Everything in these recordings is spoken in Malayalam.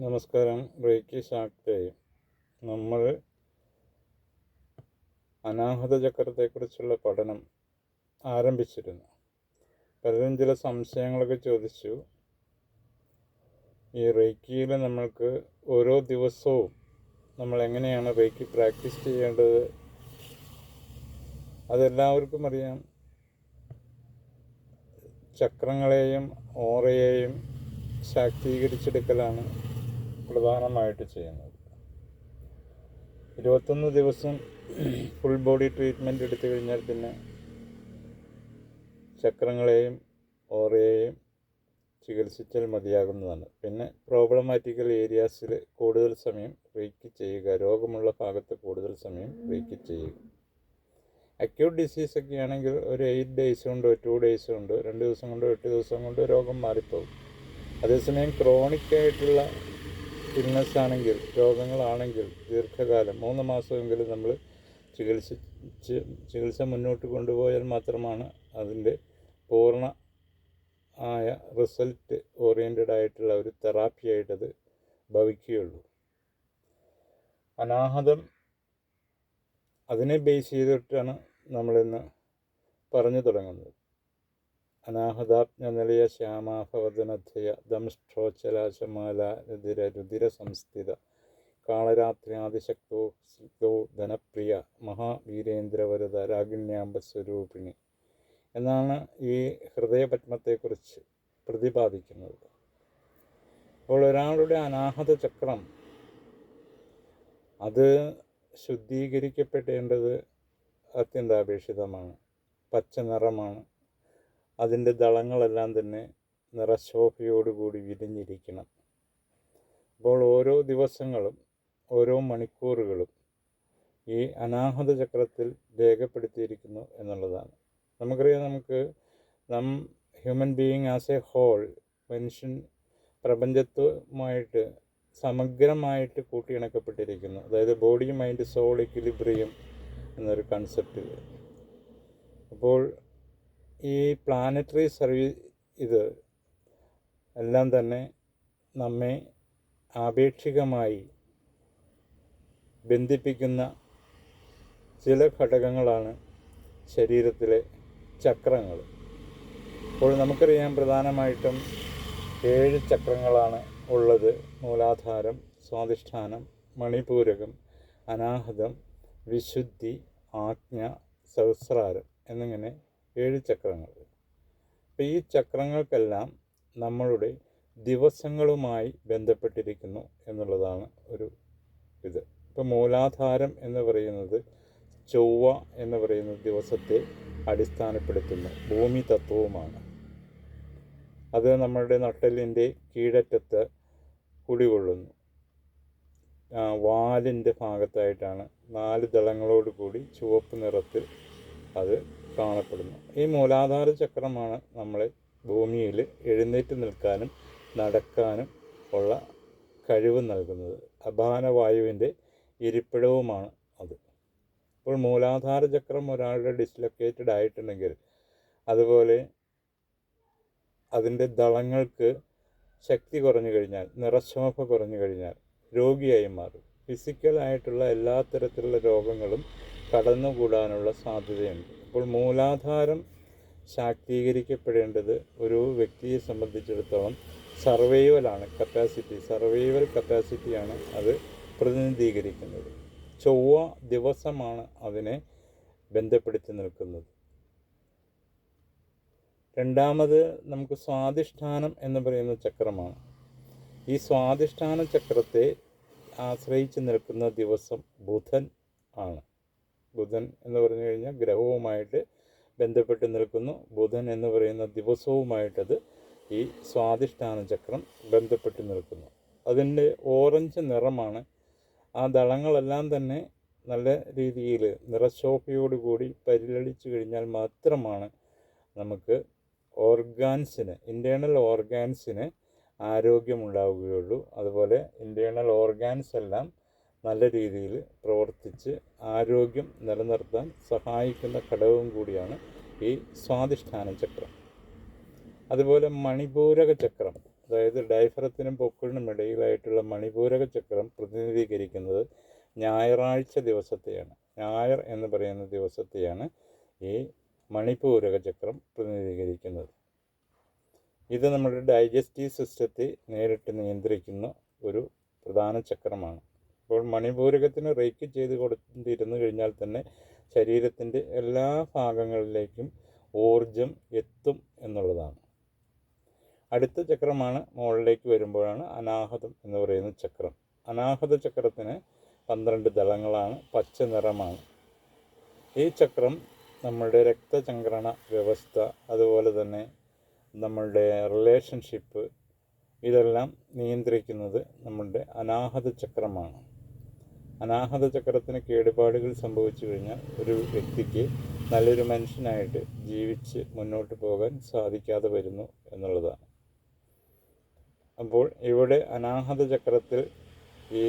നമസ്കാരം. റേക്കി ശാക്തേ നമ്മൾ അനാഹത ചക്രത്തെക്കുറിച്ചുള്ള പഠനം ആരംഭിച്ചിരുന്നു. പലരും ചില സംശയങ്ങളൊക്കെ ചോദിച്ചു. ഈ റേക്കിയിൽ നമ്മൾക്ക് ഓരോ ദിവസവും നമ്മൾ എങ്ങനെയാണ് റേക്കി പ്രാക്ടീസ് ചെയ്യേണ്ടത്? അതെല്ലാവർക്കും അറിയാം. ചക്രങ്ങളെയും ഓറയെയും ശാക്തീകരിച്ചെടുക്കലാണ് പ്രധാനമായിട്ട് ചെയ്യുന്നത്. ഇരുപത്തൊന്ന് ദിവസം ഫുൾ ബോഡി ട്രീറ്റ്മെന്റ് എടുത്തു കഴിഞ്ഞാൽ പിന്നെ ചക്രങ്ങളെയും ഓറയെയും ചികിത്സിച്ചാൽ മതിയാകുന്നതാണ്. പിന്നെ പ്രോബ്ലമാറ്റിക്കൽ ഏരിയാസിൽ കൂടുതൽ സമയം റീക്ക് ചെയ്യുക രോഗമുള്ള ഭാഗത്ത് കൂടുതൽ സമയം റീക്ക് ചെയ്യുക. അക്യൂട്ട് ഡിസീസ് ഒക്കെ ആണെങ്കിൽ ഒരു എയ്റ്റ് ഡേയ്സ് കൊണ്ടോ ടു ഡേയ്സ് കൊണ്ടോ രണ്ട് ദിവസം കൊണ്ടോ എട്ട് ദിവസം കൊണ്ടോ രോഗം മാറിപ്പോകും. അതേസമയം ക്രോണിക് ആയിട്ടുള്ള ഇൽനെസ് ആണെങ്കിൽ രോഗങ്ങളാണെങ്കിൽ ദീർഘകാലം മൂന്ന് മാസമെങ്കിലും നമ്മൾ ചികിത്സിച്ച് ചികിത്സ മുന്നോട്ട് കൊണ്ടുപോയാൽ മാത്രമാണ് അതിന്റെ പൂർണ ആയ റിസൾട്ട് ഓറിയന്റഡ് ആയിട്ടുള്ള ഒരു തെറാപ്പി ആയിട്ടത് ഭവിക്കുകയുള്ളൂ. അനാഹതം അതിനെ ബേസ് ചെയ്തിട്ടാണ് നമ്മളിന്ന് പറഞ്ഞു തുടങ്ങുന്നത്. അനാഹതാജ്ഞ നിലയ ശ്യാമാഭവദനധയ ദംഷ്ടോച്ചലാശമാല രുതിര രുതിര സംസ്ഥിത കാളരാത്രിയാദിശക്തോ സിദ്ധോ ധനപ്രിയ മഹാവീരേന്ദ്രവരത രാഗിണ്യാംബസ്വരൂപിണി എന്നാണ് ഈ ഹൃദയപത്മത്തെക്കുറിച്ച് പ്രതിപാദിക്കുന്നത്. അപ്പോൾ ഒരാളുടെ അനാഹത ചക്രം അത് ശുദ്ധീകരിക്കപ്പെടേണ്ടത് അത്യന്താപേക്ഷിതമാണ്. പച്ച നിറമാണ് അതിന്റെ ദളങ്ങളെല്ലാം തന്നെ നിറശോഭയോടുകൂടി വിരിഞ്ഞിരിക്കണം. അപ്പോൾ ഓരോ ദിവസങ്ങളും ഓരോ മണിക്കൂറുകളും ഈ അനാഹത ചക്രത്തിൽ രേഖപ്പെടുത്തിയിരിക്കുന്നു എന്നുള്ളതാണ്. നമുക്കറിയാം നമുക്ക് നം human being as a whole മനുഷ്യൻ പ്രപഞ്ചത്തുമായിട്ട് സമഗ്രമായിട്ട് കൂട്ടിയിണക്കപ്പെട്ടിരിക്കുന്നു. അതായത് ബോഡി മൈൻഡ് സോൾ ഇക്വിലിബ്രിയം എന്നൊരു കൺസെപ്റ്റിൽ അപ്പോൾ ഈ പ്ലാനറ്ററി സർവീസ് ഇത് എല്ലാം തന്നെ നമ്മെ ആപേക്ഷികമായി ബന്ധിപ്പിക്കുന്ന ചില ഘടകങ്ങളാണ് ശരീരത്തിലെ ചക്രങ്ങൾ. അപ്പോൾ നമുക്കറിയാം പ്രധാനമായിട്ടും ഏഴ് ചക്രങ്ങളാണ് ഉള്ളത്. മൂലാധാരം സ്വാധിഷ്ഠാനം മണിപൂരകം അനാഹതം വിശുദ്ധി ആജ്ഞ സഹസ്രാരം എന്നിങ്ങനെ ഏഴ് ചക്രങ്ങൾ. അപ്പോൾ ഈ ചക്രങ്ങൾക്കെല്ലാം നമ്മളുടെ ദിവസങ്ങളുമായി ബന്ധപ്പെട്ടിരിക്കുന്നു എന്നുള്ളതാണ് ഒരു ഇത്. ഇപ്പോൾ മൂലാധാരം എന്ന് പറയുന്നത് ചൊവ്വ എന്ന് പറയുന്ന ദിവസത്തെ അടിസ്ഥാനപ്പെടുത്തുന്ന ഭൂമി തത്വവുമാണ്. അത് നമ്മളുടെ നട്ടലിന്റെ കീഴറ്റത്ത് കുടികൊള്ളുന്നു. വാലിന്റെ ഭാഗത്തായിട്ടാണ് നാല് ദളങ്ങളോട് കൂടി ചുവപ്പ് നിറത്തിൽ അത് കാണപ്പെടുന്നു. ഈ മൂലാധാര ചക്രമാണ് നമ്മളെ ഭൂമിയിൽ എഴുന്നേറ്റ് നിൽക്കാനും നടക്കാനും ഉള്ള കഴിവ് നൽകുന്നത്. അപാന വായുവിന്റെ ഇരിപ്പിടവുമാണ് അത്. അപ്പോൾ മൂലാധാര ചക്രം ഒരാളുടെ ഡിസ്ലൊക്കേറ്റഡ് ആയിട്ടുണ്ടെങ്കിൽ അതുപോലെ അതിന്റെ ദളങ്ങൾക്ക് ശക്തി കുറഞ്ഞു കഴിഞ്ഞാൽ നിറശോഭ കുറഞ്ഞു കഴിഞ്ഞാൽ രോഗിയായി മാറും. ഫിസിക്കലായിട്ടുള്ള എല്ലാ തരത്തിലുള്ള രോഗങ്ങളും കടന്നുകൂടാനുള്ള സാധ്യതയുണ്ട്. അപ്പോൾ മൂലാധാരം ശാക്തീകരിക്കപ്പെടേണ്ടത് ഒരു വ്യക്തിയെ സംബന്ധിച്ചിടത്തോളം സർവൈവലാണ് കപ്പാസിറ്റി സർവൈവൽ കപ്പാസിറ്റിയാണ് അത് പ്രതിനിധീകരിക്കുന്നത്. ചൊവ്വ ദിവസമാണ് അതിനെ ബന്ധപ്പെടുത്തി നിൽക്കുന്നത്. രണ്ടാമത് നമുക്ക് സ്വാധിഷ്ഠാനം എന്ന് പറയുന്ന ചക്രമാണ്. ഈ സ്വാധിഷ്ഠാന ചക്രത്തെ ആശ്രയിച്ച് നിൽക്കുന്ന ദിവസം ബുധൻ ആണ്. ബുധൻ എന്ന് പറഞ്ഞു കഴിഞ്ഞാൽ ഗ്രഹവുമായിട്ട് ബന്ധപ്പെട്ട് നിൽക്കുന്നു. ബുധൻ എന്ന് പറയുന്ന ദിവസവുമായിട്ടത് ഈ സ്വാധിഷ്ഠാന ചക്രം ബന്ധപ്പെട്ട് നിൽക്കുന്നു. അതിന്റെ ഓറഞ്ച് നിറമാണ്. ആ ദളങ്ങളെല്ലാം തന്നെ നല്ല രീതിയിൽ നിറശോഭയോടുകൂടി പരിലളിച്ചു കഴിഞ്ഞാൽ മാത്രമാണ് നമുക്ക് ഓർഗാൻസിന് ഇന്റേർണൽ ഓർഗാൻസിന് ആരോഗ്യമുണ്ടാവുകയുള്ളൂ. അതുപോലെ ഇന്റേർണൽ ഓർഗാൻസ് എല്ലാം നല്ല രീതിയിൽ പ്രവർത്തിച്ച് ആരോഗ്യം നിലനിർത്താൻ സഹായിക്കുന്ന ഘടകവും കൂടിയാണ് ഈ സ്വാധിഷ്ഠാന ചക്രം. അതുപോലെ മണിപൂരക ചക്രം അതായത് ഡൈഫറത്തിനും പൊക്കിളിനും ഇടയിലായിട്ടുള്ള മണിപൂരക ചക്രം പ്രതിനിധീകരിക്കുന്നത് ഞായറാഴ്ച ദിവസത്തെയാണ്. ഞായർ എന്ന് പറയുന്ന ദിവസത്തെയാണ് ഈ മണിപൂരക ചക്രം പ്രതിനിധീകരിക്കുന്നത്. ഇത് നമ്മുടെ ഡൈജസ്റ്റീവ് സിസ്റ്റത്തെ നേരിട്ട് നിയന്ത്രിക്കുന്ന ഒരു പ്രധാന ചക്രമാണ്. അപ്പോൾ മണിപൂരകത്തിന് റേക്ക് ചെയ്ത് കൊടുത്തിരുന്നു കഴിഞ്ഞാൽ തന്നെ ശരീരത്തിന്റെ എല്ലാ ഭാഗങ്ങളിലേക്കും ഊർജം എത്തും എന്നുള്ളതാണ്. അടുത്ത ചക്രമാണ് മുകളിലേക്ക് വരുമ്പോഴാണ് അനാഹതം എന്ന് പറയുന്ന ചക്രം. അനാഹത ചക്രത്തിന് പന്ത്രണ്ട് ദളങ്ങളാണ് പച്ച നിറമാണ്. ഈ ചക്രം നമ്മളുടെ രക്തചംക്രണ വ്യവസ്ഥ അതുപോലെ തന്നെ നമ്മളുടെ റിലേഷൻഷിപ്പ് ഇതെല്ലാം നിയന്ത്രിക്കുന്നത് നമ്മളുടെ അനാഹത ചക്രമാണ്. അനാഹത ചക്രത്തിന് കേടുപാടുകൾ സംഭവിച്ചു കഴിഞ്ഞാൽ ഒരു വ്യക്തിക്ക് നല്ലൊരു മനുഷ്യനായിട്ട് ജീവിച്ച് മുന്നോട്ട് പോകാൻ സാധിക്കാതെ വരുന്നു എന്നുള്ളതാണ്. അപ്പോൾ ഇവിടെ അനാഹത ചക്രത്തിൽ ഈ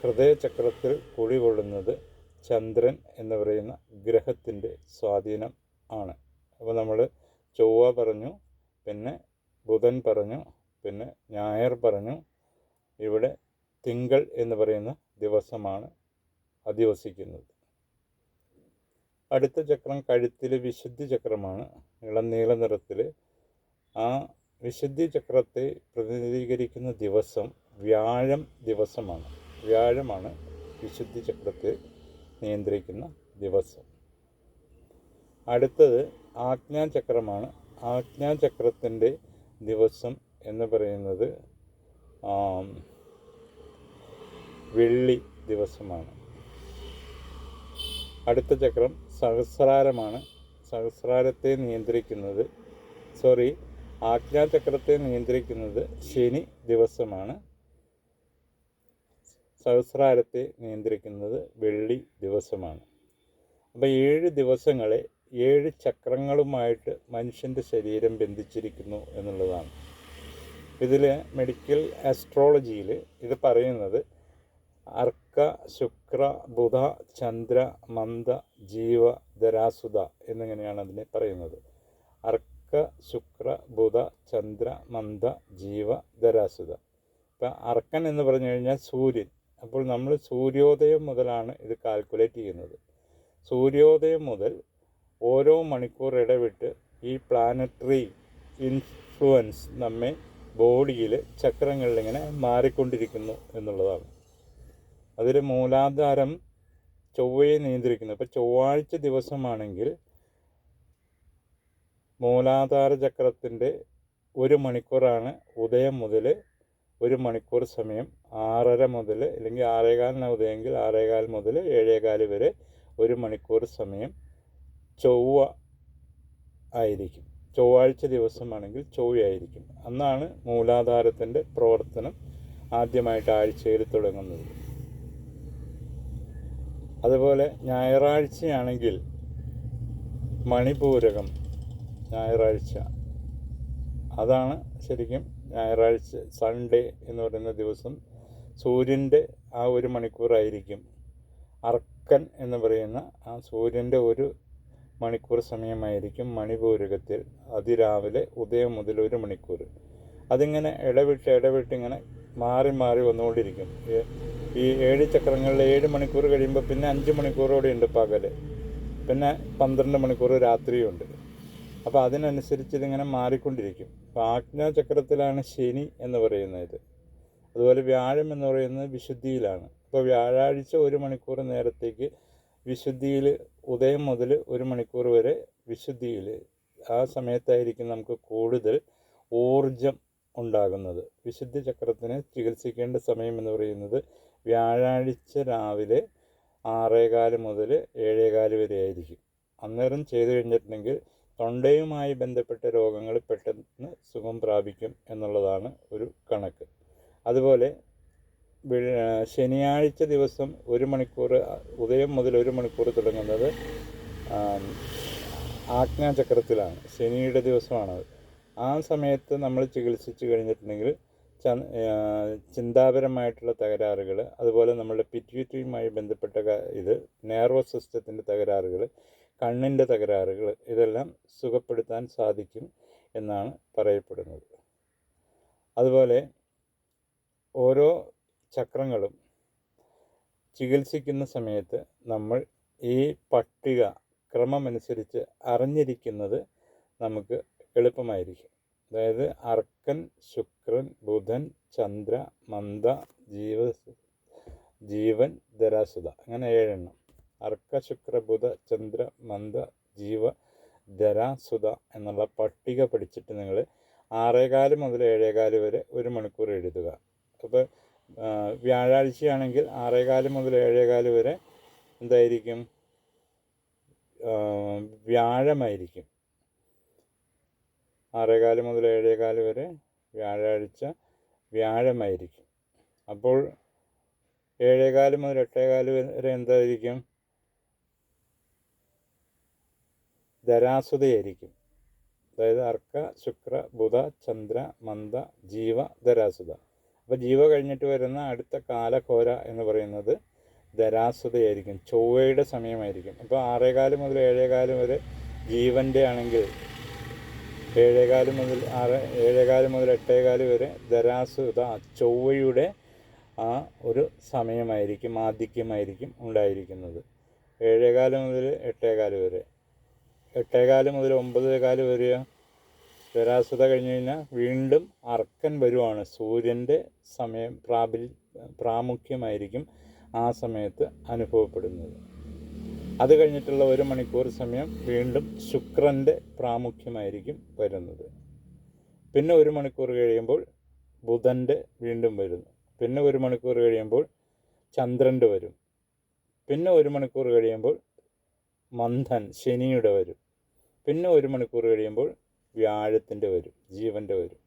ഹൃദയചക്രത്തിൽ കുടികൊള്ളുന്നത് ചന്ദ്രൻ എന്ന് പറയുന്ന ഗ്രഹത്തിന്റെ സ്വാധീനം ആണ്. അപ്പോൾ നമ്മൾ ചൊവ്വ പറഞ്ഞു പിന്നെ ബുധൻ പറഞ്ഞു പിന്നെ ഞായർ പറഞ്ഞു. ഇവിടെ തിങ്കൾ എന്ന് പറയുന്ന ദിവസമാണ് അധിവസിക്കുന്നത്. അടുത്ത ചക്രം കഴുത്തിൽ വിശുദ്ധി ചക്രമാണ്. ഇളം നീല നിറത്തിൽ ആ വിശുദ്ധി ചക്രത്തെ പ്രതിനിധീകരിക്കുന്ന ദിവസം വ്യാഴം ദിവസമാണ്. വ്യാഴമാണ് വിശുദ്ധി ചക്രത്തെ നിയന്ത്രിക്കുന്ന ദിവസം. അടുത്തത് ആജ്ഞാചക്രമാണ് ആജ്ഞാചക്രത്തിന്റെ ദിവസം എന്ന് പറയുന്നത് വെള്ളി ദിവസമാണ്. അടുത്ത ചക്രം സഹസ്രാരമാണ്. സഹസ്രാരത്തെ നിയന്ത്രിക്കുന്നത് സോറി ആജ്ഞാചക്രത്തെ നിയന്ത്രിക്കുന്നത് ശനി ദിവസമാണ്. സഹസ്രാരത്തെ നിയന്ത്രിക്കുന്നത് വെള്ളി ദിവസമാണ്. അപ്പോൾ ഏഴ് ദിവസങ്ങളെ ഏഴ് ചക്രങ്ങളുമായിട്ട് മനുഷ്യന്റെ ശരീരം ബന്ധിച്ചിരിക്കുന്നു എന്നുള്ളതാണ്. ഇതിൽ മെഡിക്കൽ ആസ്ട്രോളജിയിൽ ഇത് പറയുന്നത് അർക്ക ശുക്ര ബുധ ചന്ദ്ര മന്ദ ജീവ ധരാസുത എന്നിങ്ങനെയാണ് അതിനെ പറയുന്നത്. അർക്ക ശുക്ര ബുധ ചന്ദ്ര മന്ദ ജീവ ധരാസുത ഇപ്പം അർക്കൻ എന്ന് പറഞ്ഞു കഴിഞ്ഞാൽ സൂര്യൻ. അപ്പോൾ നമ്മൾ സൂര്യോദയം മുതലാണ് ഇത് കാൽക്കുലേറ്റ് ചെയ്യുന്നത്. സൂര്യോദയം മുതൽ ഓരോ മണിക്കൂർ ഇടവിട്ട് ഈ പ്ലാനറ്ററി ഇൻഫ്ലുവൻസ് നമ്മെ ബോഡിയിൽ ചക്രങ്ങളിൽ ഇങ്ങനെ മാറിക്കൊണ്ടിരിക്കുന്നു എന്നുള്ളതാണ്. അതിൽ മൂലാധാരം ചൊവ്വയെ നിയന്ത്രിക്കുന്നു. ഇപ്പോൾ ചൊവ്വാഴ്ച ദിവസമാണെങ്കിൽ മൂലാധാര ചക്രത്തിന്റെ ഒരു മണിക്കൂറാണ് ഉദയം മുതൽ ഒരു മണിക്കൂർ സമയം ആറര മുതൽ അല്ലെങ്കിൽ ആറേകാലിന് ഉദയമെങ്കിൽ ആറേകാൽ മുതൽ ഏഴേകാൽ വരെ ഒരു മണിക്കൂർ സമയം ചൊവ്വ ആയിരിക്കും. ചൊവ്വാഴ്ച ദിവസമാണെങ്കിൽ ചൊവ്വയായിരിക്കും അന്നാണ് മൂലാധാരത്തിന്റെ പ്രവർത്തനം ആദ്യമായിട്ട് ആഴ്ചയിൽ തുടങ്ങുന്നത്. അതുപോലെ ഞായറാഴ്ചയാണെങ്കിൽ മണിപൂരകം ഞായറാഴ്ച. അതാണ് ശരിക്കും ഞായറാഴ്ച സൺഡേ എന്ന് പറയുന്ന ദിവസം സൂര്യന്റെ ആ ഒരു മണിക്കൂറായിരിക്കും. അർക്കൻ എന്ന് പറയുന്ന ആ സൂര്യന്റെ ഒരു മണിക്കൂർ സമയമായിരിക്കും മണിപൂരകത്തിൽ അതിരാവിലെ ഉദയം മുതൽ ഒരു മണിക്കൂർ. അതിങ്ങനെ ഇടവിട്ട് ഇടവിട്ട് ഇങ്ങനെ മാറി മാറി വന്നുകൊണ്ടിരിക്കും. ഈ ഏഴ് ചക്രങ്ങളിൽ ഏഴ് മണിക്കൂർ കഴിയുമ്പോൾ പിന്നെ അഞ്ച് മണിക്കൂറോടെ ഉണ്ട് പകൽ പിന്നെ പന്ത്രണ്ട് മണിക്കൂർ രാത്രിയുണ്ട്. അപ്പോൾ അതിനനുസരിച്ച് ഇതിങ്ങനെ മാറിക്കൊണ്ടിരിക്കും. അപ്പോൾ ആജ്ഞാചക്രത്തിലാണ് ശനി എന്ന് പറയുന്നത്. അതുപോലെ വ്യാഴം എന്ന് പറയുന്നത് വിശുദ്ധിയിലാണ്. അപ്പോൾ വ്യാഴാഴ്ച ഒരു മണിക്കൂർ നേരത്തേക്ക് വിശുദ്ധിയിൽ ഉദയം മുതൽ ഒരു മണിക്കൂർ വരെ വിശുദ്ധിയിൽ ആ സമയത്തായിരിക്കും നമുക്ക് കൂടുതൽ ഊർജം ഉണ്ടാകുന്നത്. വിശുദ്ധ ചക്രത്തിന് ചികിത്സിക്കേണ്ട സമയം എന്ന് പറയുന്നത് വ്യാഴാഴ്ച രാവിലെ ആറേകാൽ മുതൽ ഏഴേകാൽ വരെ ആയിരിക്കും. അന്നേരം ചെയ്തു കഴിഞ്ഞിട്ടുണ്ടെങ്കിൽ തൊണ്ടയുമായി ബന്ധപ്പെട്ട രോഗങ്ങൾ പെട്ടെന്ന് സുഖം പ്രാപിക്കും എന്നുള്ളതാണ് ഒരു കണക്ക്. അതുപോലെ ശനിയാഴ്ച ദിവസം ഒരു മണിക്കൂർ ഉദയം മുതൽ ഒരു മണിക്കൂർ തുടങ്ങുന്നത് ആജ്ഞാചക്രത്തിലാണ്. ശനിയുടെ ദിവസമാണത്. ആ സമയത്ത് നമ്മൾ ചികിത്സിച്ചു കഴിഞ്ഞിട്ടുണ്ടെങ്കിൽ ചിന്താപരമായിട്ടുള്ള തകരാറുകൾ അതുപോലെ നമ്മുടെ പിറ്റ്യൂട്ടറിയുമായി ബന്ധപ്പെട്ട ഇത് നെർവസ് സിസ്റ്റത്തിന്റെ തകരാറുകൾ കണ്ണിന്റെ തകരാറുകൾ ഇതെല്ലാം സുഖപ്പെടുത്താൻ സാധിക്കും എന്നാണ് പറയപ്പെടുന്നത്. അതുപോലെ ഓരോ ചക്രങ്ങളും ചികിത്സിക്കുന്ന സമയത്ത് നമ്മൾ ഈ പട്ടിക ക്രമമനുസരിച്ച് അറിഞ്ഞിരിക്കുന്നത് നമുക്ക് എളുപ്പമായിരിക്കും. അതായത് അർക്കൻ ശുക്രൻ ബുധൻ ചന്ദ്ര മന്ദ ജീവ ജീവൻ ജരാസുത അങ്ങനെ ഏഴെണ്ണം. അർക്ക ശുക്ര ബുധ ചന്ദ്ര മന്ദ ജീവ ജരാസുത എന്നുള്ള പട്ടിക പഠിച്ചിട്ട് നിങ്ങൾ ആറേകാൽ മുതൽ ഏഴേകാൽ വരെ ഒരു മണിക്കൂർ എഴുതുക. അപ്പോൾ വ്യാഴാഴ്ചയാണെങ്കിൽ ആറേകാൽ മുതൽ ഏഴേകാൽ വരെ എന്തായിരിക്കും? വ്യാഴമായിരിക്കും. ആറേകാൽ മുതൽ ഏഴേകാൽ വരെ വ്യാഴാഴ്ച വ്യാഴമായിരിക്കും. അപ്പോൾ ഏഴേകാൽ മുതൽ എട്ടേകാൽ വരെ എന്തായിരിക്കും? ധരാസുതയായിരിക്കും അതായത് അർക്ക ശുക്ര ബുധ ചന്ദ്ര മന്ദ ജീവ ധരാസുത അപ്പോൾ ജീവ കഴിഞ്ഞിട്ട് വരുന്ന അടുത്ത കാലഘോര എന്ന് പറയുന്നത് ധരാസുതയായിരിക്കും ചൊവ്വയുടെ സമയമായിരിക്കും. അപ്പോൾ ആറേകാൽ മുതൽ ഏഴേകാൽ വരെ ജീവന്റെ ആണെങ്കിൽ ഏഴേകാൽ മുതൽ ആറ് ഏഴേകാൽ മുതൽ എട്ടേകാൽ വരെ ധരാസുത ചൊവ്വയുടെ ആ ഒരു സമയമായിരിക്കും ആധിക്യമായിരിക്കും ഉണ്ടായിരിക്കുന്നത്. ഏഴേകാൽ മുതൽ എട്ടേകാൽ വരെ. എട്ടേകാൽ മുതൽ ഒമ്പതേകാൽ വരെ ധരാസുത കഴിഞ്ഞ് കഴിഞ്ഞാൽ വീണ്ടും അർക്കൻ വരുവാണ്. സൂര്യന്റെ സമയം പ്രാബിൽ പ്രാമുഖ്യമായിരിക്കും ആ സമയത്ത് അനുഭവപ്പെടുന്നത്. അത് കഴിഞ്ഞിട്ടുള്ള ഒരു മണിക്കൂർ സമയം വീണ്ടും ശുക്രന്റെ പ്രാമുഖ്യമായിരിക്കും വരുന്നത്. പിന്നെ ഒരു മണിക്കൂർ കഴിയുമ്പോൾ ബുധന്റെ വീണ്ടും വരുന്നു. പിന്നെ ഒരു മണിക്കൂർ കഴിയുമ്പോൾ ചന്ദ്രന്റെ വരും. പിന്നെ ഒരു മണിക്കൂർ കഴിയുമ്പോൾ മന്ധൻ ശനിയുടെ വരും. പിന്നെ ഒരു മണിക്കൂർ കഴിയുമ്പോൾ വ്യാഴത്തിന്റെ വരും ജീവന്റെ വരും.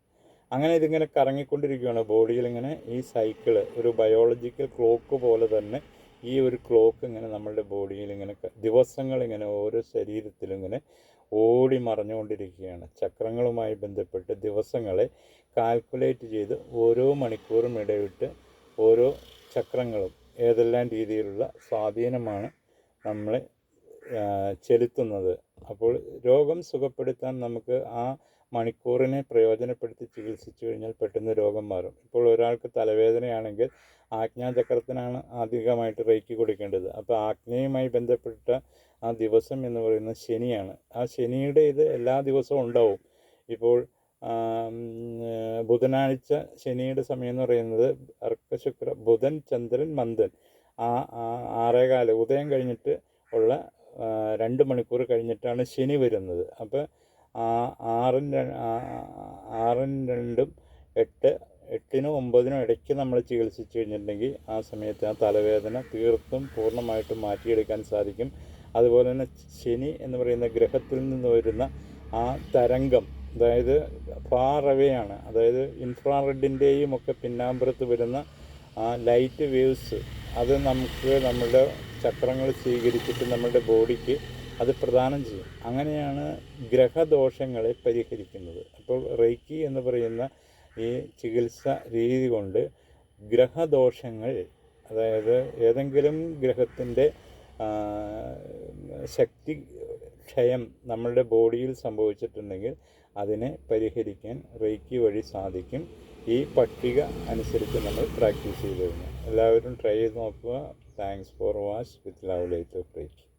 അങ്ങനെ ഇതിങ്ങനെ കറങ്ങിക്കൊണ്ടിരിക്കുകയാണ്. ബോഡിയിൽ ഇങ്ങനെ ഈ സൈക്കിൾ ഒരു ബയോളജിക്കൽ ക്ലോക്ക് പോലെ തന്നെ ഈ ഒരു ക്ലോക്ക് ഇങ്ങനെ നമ്മളുടെ ബോഡിയിൽ ഇങ്ങനെ ദിവസങ്ങൾ ഇങ്ങനെ ഓരോ ശരീരത്തിലും ഇങ്ങനെ ഓടി മറഞ്ഞുകൊണ്ടിരിക്കുകയാണ്. ചക്രങ്ങളുമായി ബന്ധപ്പെട്ട് ദിവസങ്ങളെ കാൽക്കുലേറ്റ് ചെയ്ത് ഓരോ മണിക്കൂറും ഇടവിട്ട് ഓരോ ചക്രങ്ങളും ഏതെല്ലാം രീതിയിലുള്ള സ്വാധീനമാണ് നമ്മൾ ചെലുത്തുന്നത്. അപ്പോൾ രോഗം സുഖപ്പെടുത്താൻ നമുക്ക് ആ മണിക്കൂറിനെ പ്രയോജനപ്പെടുത്തി ചികിത്സിച്ചു കഴിഞ്ഞാൽ പെട്ടെന്ന് രോഗം മാറും. ഇപ്പോൾ ഒരാൾക്ക് തലവേദനയാണെങ്കിൽ ആജ്ഞാചക്രത്തിനാണ് അധികമായിട്ട് റേക്കി കൊടുക്കേണ്ടത്. അപ്പോൾ ആജ്ഞയുമായി ബന്ധപ്പെട്ട ആ ദിവസം എന്ന് പറയുന്നത് ശനിയാണ്. ആ ശനിയുടെ ഇത് എല്ലാ ദിവസവും ഉണ്ടാവും. ഇപ്പോൾ ബുധനാഴ്ച ശനിയുടെ സമയം എന്ന് പറയുന്നത് അർക്കശുക്ര ബുധൻ ചന്ദ്രൻ മന്ദൻ. ആ ആറേകാൽ ഉദയം കഴിഞ്ഞിട്ട് ഉള്ള രണ്ട് മണിക്കൂർ കഴിഞ്ഞിട്ടാണ് ശനി വരുന്നത്. അപ്പോൾ ആറും ആറും രണ്ടും എട്ട് എട്ടിനും ഒമ്പതിനും ഇടയ്ക്ക് നമ്മൾ ചികിത്സിച്ചു കഴിഞ്ഞിട്ടുണ്ടെങ്കിൽ ആ സമയത്ത് ആ തലവേദന തീർത്തും പൂർണമായിട്ടും മാറ്റിയെടുക്കാൻ സാധിക്കും. അതുപോലെ തന്നെ ശനി എന്ന് പറയുന്ന ഗ്രഹത്തിൽ നിന്ന് വരുന്ന ആ തരംഗം അതായത് ഫാർ അവേ ആണ്. അതായത് ഇൻഫ്രാറെഡിന്റെയും ഒക്കെ പിന്നാമ്പുറത്ത് വരുന്ന ആ ലൈറ്റ് വേവ്സ് അത് നമുക്ക് നമ്മളുടെ ചക്രങ്ങൾ സ്വീകരിച്ചിട്ട് നമ്മുടെ ബോഡിക്ക് അത് പ്രദാനം ചെയ്യും. അങ്ങനെയാണ് ഗ്രഹദോഷങ്ങളെ പരിഹരിക്കുന്നത്. അപ്പോൾ റേക്കി എന്ന് പറയുന്ന ഈ ചികിത്സ രീതി കൊണ്ട് ഗ്രഹദോഷങ്ങൾ അതായത് ഏതെങ്കിലും ഗ്രഹത്തിന്റെ ശക്തി ക്ഷയം നമ്മളുടെ ബോഡിയിൽ സംഭവിച്ചിട്ടുണ്ടെങ്കിൽ അതിനെ പരിഹരിക്കാൻ റേക്കി വഴി സാധിക്കും. ഈ പട്ടിക അനുസരിച്ച് നമ്മൾ പ്രാക്ടീസ് ചെയ്ത് കഴിഞ്ഞാൽ. എല്ലാവരും ട്രൈ ചെയ്ത് നോക്കുക. Thanks for watch with love light of reiki